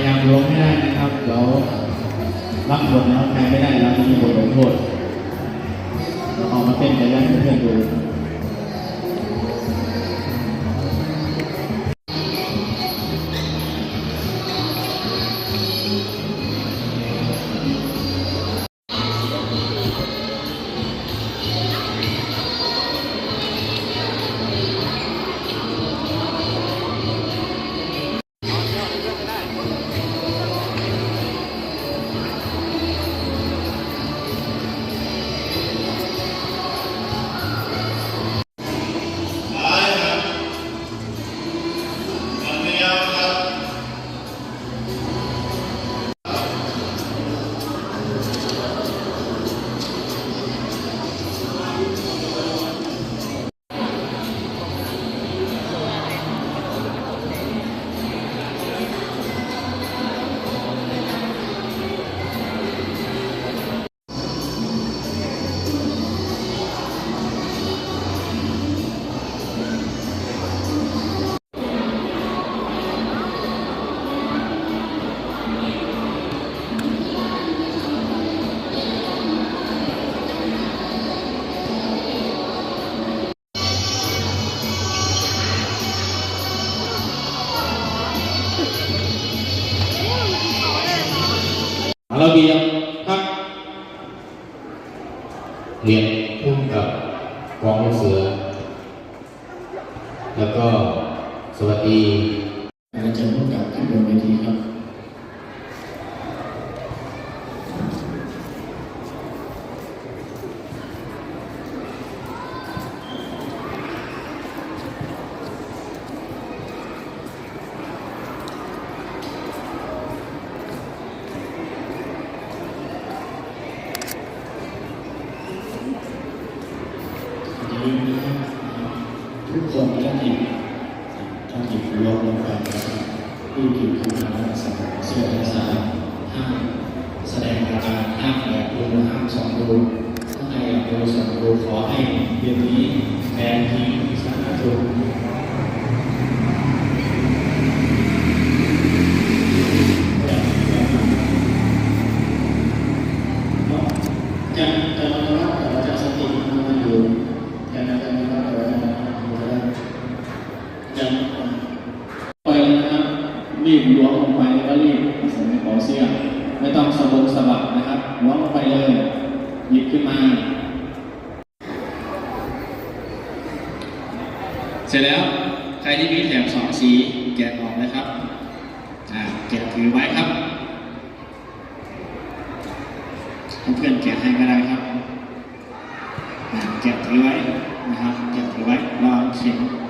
ายามล้วงให้ได้นะครับแล้วรับลงรับแพ้ไม่ได้แล้วมีบทลงโทษเราออกมาเต้นไปแล้วเพื่อนดู ระเบียบพักเรียนพุ่มกับกองลูกเสือ แล้วก็สวัสดีอาจารย์พุ่มกับท่านบนเวทีครับ นะครับทุกคนท่านหยิบท่านหยิบลงลงไปนะครับผู้ถือคือทางรักษาเสื้อรักษาห้ามแสดงอาการห้ามแบบดูห้ามสองดูถ้าใครอยากดูสองดูขอให้เดือนนี้แบนทิ้งสาธุจะจะมารับแต่ว่าจะสติมันอยู่จะจะจะมารับแต่ว่าจะจะไปนะครับรีบล้วงลงไปแล้วก็รีบใส่ในกระเป๋าเสื้อไม่ต้องสะบงสะบัดนะครับล้วงลงไปเลยหยิบ ขึ้นมา เสร็จแล้วใครที่มีแถบสองสีแกะออกนะครับอ่าแกะถือไว้ครับเพื่อนแกะให้ก็ได้ครับอ่าแกะถือไว้นะครับแกะถือไว้รอเขียนซ้ายอะภรรยาเราคือม